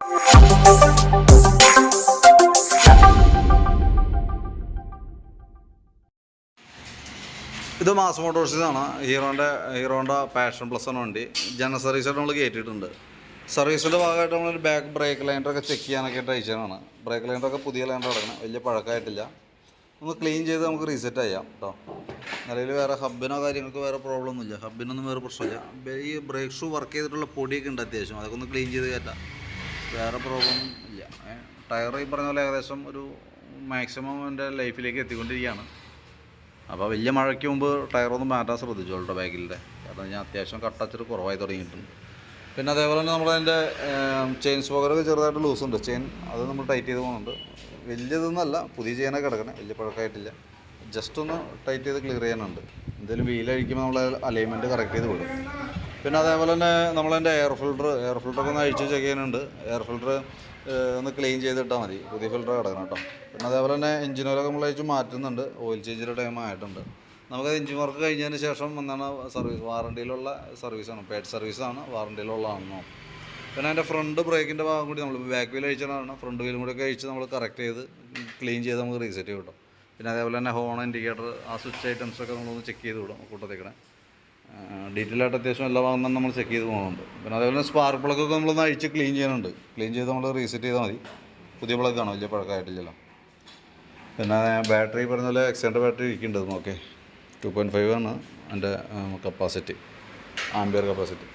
ഇത് മാസ് മോട്ടോഴ്സിനാണ് ഹീറോന്റെ ഹീറോന്റെ പാഷൻ പ്ലസ് എന്ന വണ്ടി. ജനറൽ സർവീസായിട്ട് നമ്മൾ കയറ്റിയിട്ടുണ്ട് സർവീസിന്റെ ഭാഗമായിട്ട് നമ്മളൊരു ബാക്ക് ബ്രേക്ക് ലൈൻഡറൊക്കെ ചെക്ക് ചെയ്യാനൊക്കെ ആയിട്ട് അയച്ചതാണ് ബ്രേക്ക് ലൈൻഡറൊക്കെ പുതിയ ലൈൻഡർ കിടക്കണം വലിയ പഴക്കമായിട്ടില്ല. ഒന്ന് ക്ലീൻ ചെയ്ത് നമുക്ക് റീസെറ്റ് ചെയ്യാം കേട്ടോ നിലവിൽ വേറെ ഹബിനോ കാര്യങ്ങൾക്ക് വേറെ പ്രോബ്ലം ഒന്നുമില്ല. ഹബിനൊന്നും വേറെ പ്രശ്നമില്ല. ഈ ബ്രേക്ക് ഷൂ വർക്ക് ചെയ്തിട്ടുള്ള പൊടിയൊക്കെ ഉണ്ട് അത്യാവശ്യം. അതൊക്കെ ഒന്ന് ക്ലീൻ ചെയ്ത് കയറ്റാം വേറെ പ്രോബ്ലം ഇല്ല. ടയർ ഈ പറഞ്ഞ പോലെ ഏകദേശം ഒരു മാക്സിമം എന്റെ ലൈഫിലേക്ക് എത്തിക്കൊണ്ടിരിക്കുകയാണ്. അപ്പോൾ വലിയ മഴയ്ക്ക് മുമ്പ് ടയറൊന്നും മാറ്റാൻ ശ്രദ്ധിച്ചു കേട്ടോ ബാഗിലെ കാരണം ഞാൻ അത്യാവശ്യം കട്ടച്ചിട്ട് കുറവായി തുടങ്ങിയിട്ടുണ്ട്. പിന്നെ അതേപോലെ തന്നെ നമ്മളതിന്റെ ചെയിൻ സ്പോക്കറൊക്കെ ചെറുതായിട്ട് ലൂസ് ഉണ്ട്. ചെയിൻ അത് നമ്മൾ ടൈറ്റ് ചെയ്ത് പോകുന്നുണ്ട്. വലിയതൊന്നുമല്ല പുതിയ ചെയിനൊക്കെ കിടക്കണേ വലിയ പഴക്കമായിട്ടില്ല. ജസ്റ്റ് ഒന്ന് ടൈറ്റ് ചെയ്ത് ക്ലിയർ ചെയ്യാനുണ്ട്. എന്തെങ്കിലും വീലഴിക്കുമ്പോൾ നമ്മൾ അലൈൻമെന്റ് കറക്റ്റ് ചെയ്ത് വിടും. പിന്നെ അതേപോലെ തന്നെ നമ്മളതിന്റെ എയർ ഫിൽട്ടർ എയർ ഫിൽറ്ററൊക്കെ ഒന്ന് അഴിച്ച് ചെക്ക് ചെയ്യാനുണ്ട്. എയർ ഫിൽട്ടർ ഒന്ന് ക്ലീൻ ചെയ്തിട്ടാൽ മതി. പുതിയ ഫിൽട്ടർ കിടക്കണം കേട്ടോ പിന്നെ അതേപോലെ തന്നെ എഞ്ചിൻ ഓയിലൊക്കെ നമ്മൾ അഴിച്ച് മാറ്റുന്നുണ്ട്. ഓയിൽ ചേഞ്ചിന്റെ ടൈം ആയിട്ടുണ്ട്. നമുക്ക് എഞ്ചിൻ വർക്ക് കഴിഞ്ഞതിന് ശേഷം എന്താണ് സർവീസ് വാറണ്ടിയിലുള്ള സർവീസാണ് പേഡ് സർവീസാണ് വാറണ്ടിയിലുള്ളതാണെന്നോ പിന്നെ അതിന്റെ ഫ്രണ്ട് ബ്രേക്കിന്റെ ഭാഗം കൂടി നമ്മൾ ബാക്ക് വീൽ അഴിച്ചതാണ്. ഫ്രണ്ട് വീലും കൂടി ഒക്കെ അഴിച്ച് നമ്മൾ കറക്റ്റ് ചെയ്ത് ക്ലീൻ ചെയ്ത് നമുക്ക് റീസെറ്റ് ചെയ്യും കേട്ടോ പിന്നെ അതേപോലെ തന്നെ ഹോൺ ഇൻഡിക്കേറ്റർ ആ സ്വിച്ച് ഐറ്റംസൊക്കെ നമ്മളൊന്ന് ചെക്ക് ചെയ്ത് വിടും കൂട്ടത്തേക്കണേ. ഡീറ്റെയിൽ ആയിട്ട് അത്യാവശ്യം എല്ലാ ഭാഗം തന്നെ നമ്മൾ ചെക്ക് ചെയ്ത് പോകുന്നുണ്ട്. പിന്നെ അതേപോലെ സ്പാർക്ക് പ്ലഗൊക്കെ നമ്മളൊന്ന് അഴിച്ച് ക്ലീൻ ചെയ്യുന്നുണ്ട്. ക്ലീൻ ചെയ്ത് നമ്മൾ റീസെറ്റ് ചെയ്താൽ മതി. പുതിയ പ്ലഗാണ് വലിയ പഴക്കമായിട്ടില്ലല്ലോ പിന്നെ ബാറ്ററി പറഞ്ഞ പോലെ എക്സ്റ്റൻഡ് ബാറ്ററി ഇരിക്കുന്നുണ്ട് നോക്കേ. ടു പോയിന്റ് ഫൈവ് ആണ് എന്റെ കപ്പാസിറ്റി ആംബിയർ കപ്പാസിറ്റി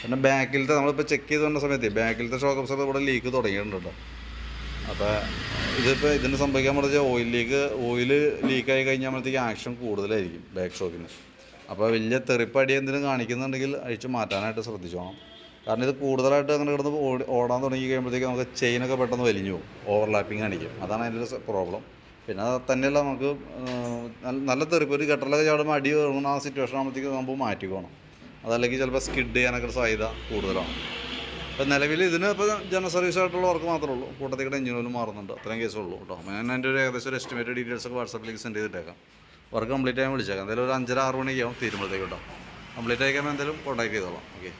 പിന്നെ ബാക്കിലത്തെ നമ്മളിപ്പോൾ ചെക്ക് ചെയ്ത് വന്ന സമയത്ത് ബാക്കിലത്തെ ഷോക്ക് അപ്സർ ഇവിടെ ലീക്ക് തുടങ്ങിയിട്ടുണ്ട് അപ്പോൾ ഇതിപ്പോൾ ഇതിന് സംഭവിക്കാൻ പറഞ്ഞാൽ ഓയിൽ ലീക്ക് ഓയിൽ ലീക്കായി കഴിഞ്ഞാകുമ്പോഴത്തേക്ക് ആക്ഷൻ കൂടുതലായിരിക്കും ബാക്ക് ഷോക്കിന് അപ്പോൾ വലിയ തെറിപ്പടി എന്തെങ്കിലും കാണിക്കുന്നുണ്ടെങ്കിൽ അഴിച്ചു മാറ്റാനായിട്ട് ശ്രദ്ധിച്ചോണം. കാരണം ഇത് കൂടുതലായിട്ട് അങ്ങനെ കിടന്ന് ഓടി ഓടാൻ തുടങ്ങി കഴിയുമ്പോഴത്തേക്ക് നമുക്ക് ചെയിനൊക്കെ പെട്ടെന്ന് വലിഞ്ഞു പോകും. ഓവർലാപ്പിംഗ് കാണിക്കും. അതാണ് അതിന്റെ ഒരു പ്രോബ്ലം പിന്നെ തന്നെയല്ല നമുക്ക് നല്ല- തെറിപ്പ് ഒരു ഗട്ടറിലൊക്കെ ചാടുമ്പോൾ അടി വരുമ്പോൾ ആ സിറ്റുവേഷൻ ആകുമ്പോഴത്തേക്ക് നമുക്ക് മാറ്റിക്കോണം. അതല്ലെങ്കിൽ ചിലപ്പോൾ സ്കിഡ് ചെയ്യാനൊക്കെ സാധ്യത കൂടുതലാണ്. ഇപ്പം നിലവിൽ ഇതിന് ഇപ്പോൾ ജനറൽ സർവീസ് ആയിട്ടുള്ള വർക്ക് മാത്രമേ ഉള്ളൂ. കൂട്ടത്തിയുടെ എഞ്ചിനോലും മാറുന്നുണ്ട്. അത്രയും കേസുള്ളൂ കേട്ടോ. ഞാൻ എന്റെ ഒരു ഏകദേശം ഒരു എസ്റ്റിമേറ്റ് ഡീറ്റെയിൽസ് ഒക്കെ വാട്സാപ്പിലേക്ക് സെൻഡ് ചെയ്തിട്ടേക്കാം. വർക്ക് കംപ്ലീറ്റ് ആയാൽ വിളിച്ചേക്കാം. എന്തായാലും ഒരു അഞ്ചര ആറ് മണിയാവും തീരുമ്പോഴത്തേക്ക് കേട്ടോ. കംപ്ലീറ്റ് ആയിക്കാൻ എന്തായാലും കോൺടാക്ട് ചെയ്തോളാം. ഓക്കെ